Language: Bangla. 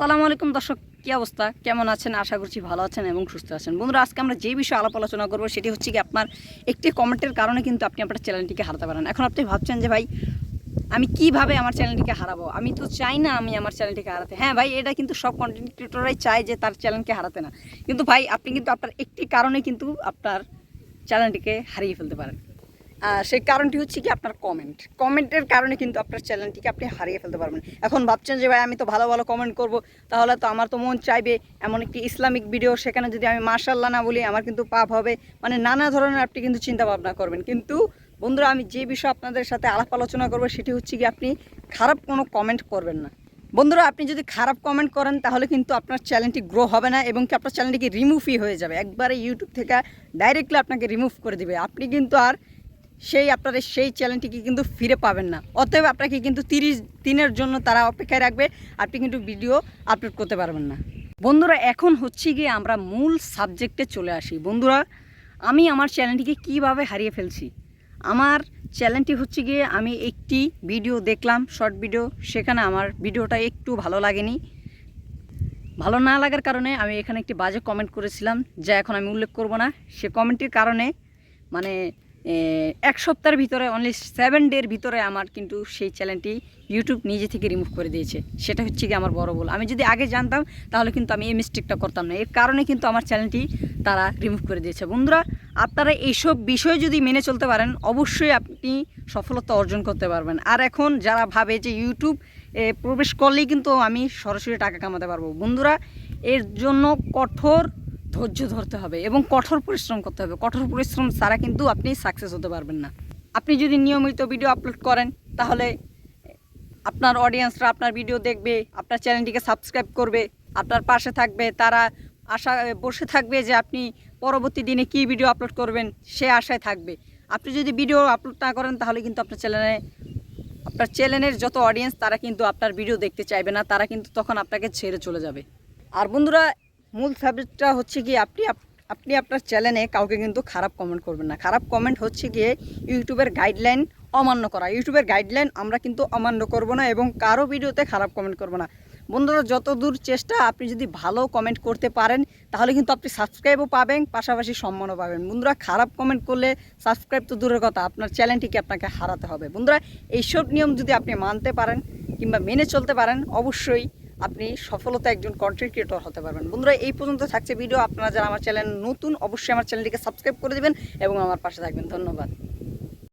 সালামু আলাইকুম দর্শক, কী অবস্থা? কেমন আছেন? আশা করছি ভালো আছেন এবং সুস্থ আছেন। বন্ধুরা, আজকে আমরা যে বিষয়ে আলাপ আলোচনা করব সেটি হচ্ছে কি আপনার একটি কমেন্টের কারণে কিন্তু আপনি আপনার চ্যানেলটিকে হারাতে পারেন। এখন আপনি ভাবছেন যে, ভাই, আমি কীভাবে আমার চ্যানেলটিকে হারাবো? আমি তো চাই না আমি আমার চ্যানেলটিকে হারাতে। হ্যাঁ ভাই, এটা কিন্তু সব কন্টেন্ট ক্রিয়েটররাই চায় যে, তার চ্যানেলকে হারাতে না। কিন্তু ভাই, আপনি কিন্তু আপনার একটি কারণে কিন্তু আপনার চ্যানেলটিকে হারিয়ে ফেলতে পারেন। সেই কারণটি হচ্ছে কি আপনার কমেন্ট কমেন্টের কারণে কিন্তু আপনার চ্যানেলটিকে আপনি হারিয়ে ফেলতে পারবেন। এখন ভাবছেন যে, ভাই, আমি তো ভালো ভালো কমেন্ট করব। তাহলে তো আমার তো মন চাইবে এমন একটি ইসলামিক ভিডিও সেখানে যদি আমি মার্শাল্লাহ না বলি, আমার কিন্তু পাপ হবে। মানে নানা ধরনের আপনি কিন্তু চিন্তা ভাবনা করবেন। কিন্তু বন্ধুরা, আমি যে বিষয়ে আপনাদের সাথে আলাপ আলোচনা করব, সেটি হচ্ছে কি আপনি খারাপ কোনো কমেন্ট করবেন না। বন্ধুরা, আপনি যদি খারাপ কমেন্ট করেন, তাহলে কিন্তু আপনার চ্যানেলটি গ্রো হবে না এবং কি আপনার চ্যানেলটিকে রিমুভই হয়ে যাবে। একবারে ইউটিউব থেকে ডাইরেক্টলি আপনাকে রিমুভ করে দিবে। আপনি কিন্তু আর সেই আপনার সেই চ্যানেলটিকে কিন্তু ফিরে পাবেন না। অতএব আপনাকে কিন্তু তিরিশ দিনের জন্য তারা অপেক্ষায় রাখবে, আপনি কিন্তু ভিডিও আপলোড করতে পারবেন না। বন্ধুরা, এখন হচ্ছে গিয়ে আমরা মূল সাবজেক্টে চলে আসি। বন্ধুরা, আমি আমার চ্যানেলটিকে কীভাবে হারিয়ে ফেলছি? আমার চ্যানেলটি হচ্ছে গিয়ে আমি একটি ভিডিও দেখলাম শর্ট ভিডিও সেখানে আমার ভিডিওটা একটু ভালো লাগেনি। ভালো না লাগার কারণে আমি এখানে একটি বাজে কমেন্ট করেছিলাম, যা এখন আমি উল্লেখ করব না। সে কমেন্টের কারণে মানে এক সপ্তাহের ভিতরে অনলি সেভেন ডের ভিতরে আমার কিন্তু সেই চ্যানেলটি ইউটিউব নিজে থেকে রিমুভ করে দিয়েছে। সেটা হচ্ছে কি আমার বড় ভুল। আমি যদি আগে জানতাম, তাহলে কিন্তু আমি এই মিস্টেকটা করতাম না। এর কারণে কিন্তু আমার চ্যানেলটি তারা রিমুভ করে দিয়েছে। বন্ধুরা, আপনারা এইসব বিষয় যদি মেনে চলতে পারেন, অবশ্যই আপনি সফলতা অর্জন করতে পারবেন। আর এখন যারা ভাবে যে ইউটিউব প্রবেশ করলেই কিন্তু আমি সরাসরি টাকা কামাতে পারব। বন্ধুরা, এর জন্য কঠোর ধৈর্য ধরতে হবে এবং কঠোর পরিশ্রম করতে হবে। কঠোর পরিশ্রম ছাড়া কিন্তু আপনি সাকসেস হতে পারবেন না। আপনি যদি নিয়মিত ভিডিও আপলোড করেন, তাহলে আপনার অডিয়েন্সরা আপনার ভিডিও দেখবে, আপনার চ্যানেলটিকে সাবস্ক্রাইব করবে, আপনার পাশে থাকবে, তারা আশা, বসে থাকবে যে আপনি পরবর্তী দিনে কী ভিডিও আপলোড করবেন, সে আশায় থাকবে। আপনি যদি ভিডিও আপলোড না করেন, তাহলে কিন্তু আপনার চ্যানেলে আপনার চ্যানেলের যত অডিয়েন্স তারা কিন্তু আপনার ভিডিও দেখতে চাইবে না, তারা কিন্তু তখন আপনাকে ছেড়ে চলে যাবে। আর বন্ধুরা মূল সাবজেক্টটা হচ্ছে কি আপনি আপনি আপনার চ্যানেলে কাউকে কিন্তু খারাপ কমেন্ট করবেন না। খারাপ কমেন্ট হচ্ছে গিয়ে ইউটিউবের গাইডলাইন অমান্য করা। ইউটিউবের গাইডলাইন আমরা কিন্তু অমান্য করব না এবং কারও ভিডিওতে খারাপ কমেন্ট করব না। বন্ধুরা যত দূর চেষ্টা আপনি যদি ভালো কমেন্ট করতে পারেন, তাহলে কিন্তু আপনি সাবস্ক্রাইবও পাবেন, পাশাপাশি সম্মানও পাবেন। বন্ধুরা, খারাপ কমেন্ট করলে সাবস্ক্রাইব তো দূরের কথা, আপনার চ্যানেলটিকে আপনাকে হারাতে হবে। বন্ধুরা, এইসব নিয়ম যদি আপনি মানতে পারেন কিংবা মেনে চলতে পারেন, অবশ্যই আপনি সফলতা একজন কন্টেন্ট ক্রিয়েটর হতে পারবেন। বন্ধুরা, এই পর্যন্ত থাকছে ভিডিও আপনারা যারা আমার চ্যানেল নতুন, অবশ্যই আমার চ্যানেলটিকে সাবস্ক্রাইব করে দেবেন এবং আমার পাশে থাকবেন। ধন্যবাদ।